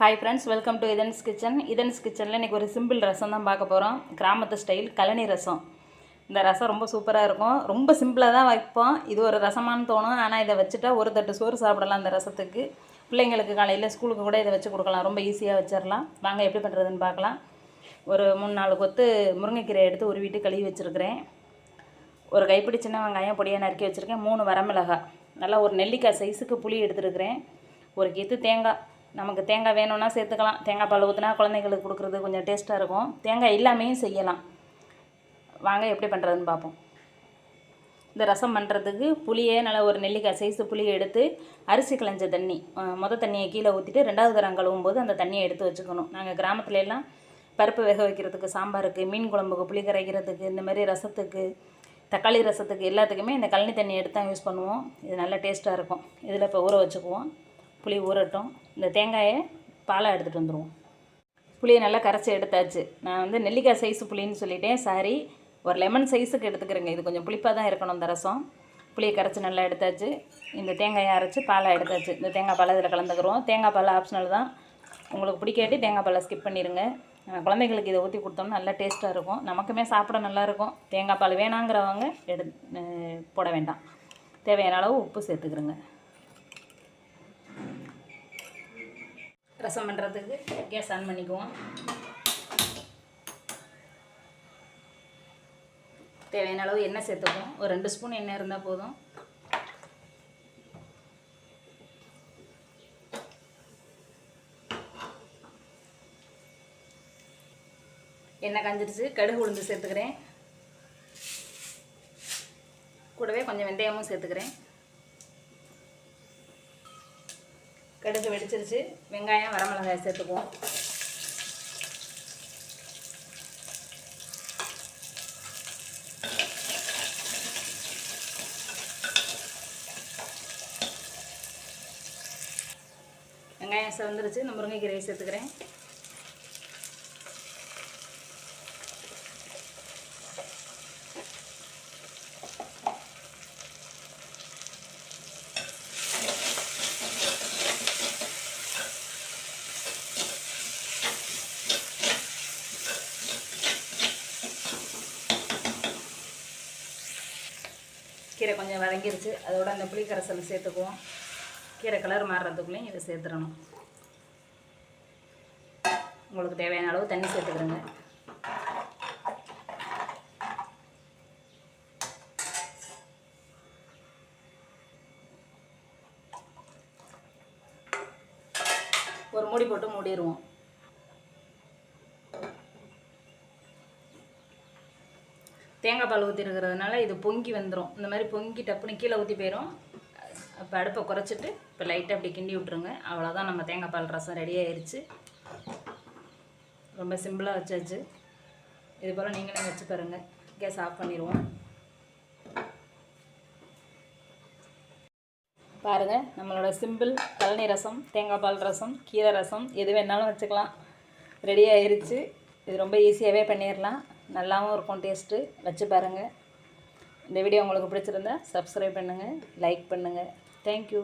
Hi friends welcome to Idhan's kitchen Idhan's கிச்சனில் இன்றைக்கி ஒரு சிம்பிள் ரசம் தான் பார்க்க போகிறோம் கிராமத்து ஸ்டைல் கழனி ரசம். இந்த ரசம் ரொம்ப சூப்பராக இருக்கும். ரொம்ப சிம்பிளாக தான் வைப்போம். இது ஒரு ரசமானு தோணும். ஆனால் இதை வச்சுட்டா ஒரு தட்டு சோறு சாப்பிடலாம் அந்த ரசத்துக்கு. பிள்ளைங்களுக்கு காலையில் ஸ்கூலுக்கு கூட இதை வச்சு கொடுக்கலாம். ரொம்ப ஈஸியாக வச்சிடலாம் வாங்க எப்படி பண்ணுறதுன்னு பார்க்கலாம். ஒரு மூணு நாலு கொத்து முருங்கைக்கீரை எடுத்து ஒரு வீட்டு கழுவி வச்சுருக்கிறேன். ஒரு கைப்பிடி சின்ன வெங்காயம் பொடியாக நறுக்கி வச்சுருக்கேன். மூணு வரமிளகாய். நல்லா ஒரு நெல்லிக்காய் சைஸுக்கு புளி எடுத்துருக்கிறேன். ஒரு கீத்து தேங்காய். நமக்கு தேங்காய் வேணும்னா சேர்த்துக்கலாம். தேங்காய் பால் ஊற்றினா குழந்தைங்களுக்கு கொடுக்குறது கொஞ்சம் டேஸ்ட்டாக இருக்கும். தேங்காய் இல்லாமையும் செய்யலாம். வாங்க எப்படி பண்ணுறதுன்னு பார்ப்போம். இந்த ரசம் பண்ணுறதுக்கு புளியே நல்லா ஒரு நெல்லிக்காய் சைஸு புளியை எடுத்து அரிசி களைஞ்ச தண்ணி மொதல் தண்ணியை கீழே ஊற்றிட்டு ரெண்டாவது தரம் கழுவும் போது அந்த தண்ணியை எடுத்து வச்சுக்கணும். நாங்கள் கிராமத்துல எல்லாம் பருப்பு வேக வைக்கிறதுக்கு சாம்பாருக்கு மீன் குழம்புக்கு புளி கரைக்கிறதுக்கு இந்த மாதிரி ரசத்துக்கு தக்காளி ரசத்துக்கு எல்லாத்துக்குமே இந்த கழனி தண்ணி எடுத்து தான் யூஸ் பண்ணுவோம். இது நல்ல டேஸ்ட்டாக இருக்கும். இதில் இப்போ ஊற வச்சுக்குவோம். புளி ஊறட்டும். இந்த தேங்காயை பாலாக எடுத்துகிட்டு வந்துடுவோம் புளியை நல்லா கரைச்சி எடுத்தாச்சு. நான் வந்து நெல்லிக்காய் சைஸ் புளின்னு சொல்லிட்டேன். சாரி ஒரு லெமன் சைஸுக்கு எடுத்துக்கிறேங்க. இது கொஞ்சம் புளிப்பாக தான் இருக்கணும் இந்த ரசம். புளியை கரைச்சி நல்லா எடுத்தாச்சு. இந்த தேங்காயை அரைச்சி பாலாக எடுத்தாச்சு. இந்த தேங்காய் பாலை இதில் கலந்துக்கிறோம். தேங்காய் பால் ஆப்ஷனல் தான். உங்களுக்கு பிடிக்காட்டி தேங்காய் பாலை ஸ்கிப் பண்ணிடுங்க. குழந்தைங்களுக்கு இதை ஊற்றி கொடுத்தோம்னா நல்லா டேஸ்ட்டாக இருக்கும். நமக்குமே சாப்பிட நல்லாயிருக்கும் தேங்காய் பால் வேணாங்கிறவங்க எடு போட வேண்டாம். தேவையான அளவு உப்பு சேர்த்துக்கிறோங்க. ரசம் பண்ணுறதுக்கு கேஸ் ஆன் பண்ணிக்குவோம். தேவையான அளவு எண்ணெய் சேர்த்துக்குவோம் ஒரு ரெண்டு ஸ்பூன் எண்ணெய் இருந்தால் போதும். எண்ணெய் காஞ்சிருச்சு. கடுகு உளுந்து சேர்த்துக்கிறேன். கூடவே கொஞ்சம் வெந்தயமும் சேர்த்துக்கிறேன். கடுகு வெடிச்சிருச்சு. வெங்காயம் வரமிளகாய் சேர்த்துக்குவோம். வெங்காயம் சேர்ந்துருச்சு இந்த முருங்கைக்கீரையை சேர்த்துக்கிறேன். கீரை கொஞ்சம் வதங்கிருச்சு. அதோட அந்த புளி சேர்த்துக்குவோம். கீரை கலர் மாறுறதுக்குள்ளேயும் இதை சேர்த்துடணும். உங்களுக்கு தேவையான அளவு தண்ணி சேர்த்துக்கிறேங்க ஒரு மூடி போட்டு மூடிடுவோம். தேங்காய் பால் ஊற்றிருக்கிறதுனால இது பொங்கி வந்துடும் இந்த மாதிரி பொங்கி டப்புன்னு கீழே ஊற்றி போயிடும் அப்போ அடுப்பை குறைச்சிட்டு இப்போ லைட்டாக அப்படி கிண்டி விட்ருங்க அவ்வளோதான் நம்ம தேங்காய் பால் ரசம் ரெடி ஆயிருச்சு. ரொம்ப சிம்பிளாக வச்சாச்சு. இது போல் நீங்களே வச்சு பாருங்கள் கேஸ் ஆஃப் பண்ணிடுவோம். பாருங்கள் நம்மளோட சிம்பிள் கழனி ரசம் தேங்காய் பால் ரசம் கீரை ரசம் எது வேணாலும் வச்சுக்கலாம். ரெடி இது ரொம்ப ஈஸியாகவே பண்ணிடலாம். நல்லாவும் இருக்கும் டேஸ்ட்டு. வச்சு பாருங்கள் இந்த வீடியோ உங்களுக்கு பிடிச்சிருந்தா சப்ஸ்கிரைப் பண்ணுங்கள் லைக் பண்ணுங்கள் தேங்க்யூ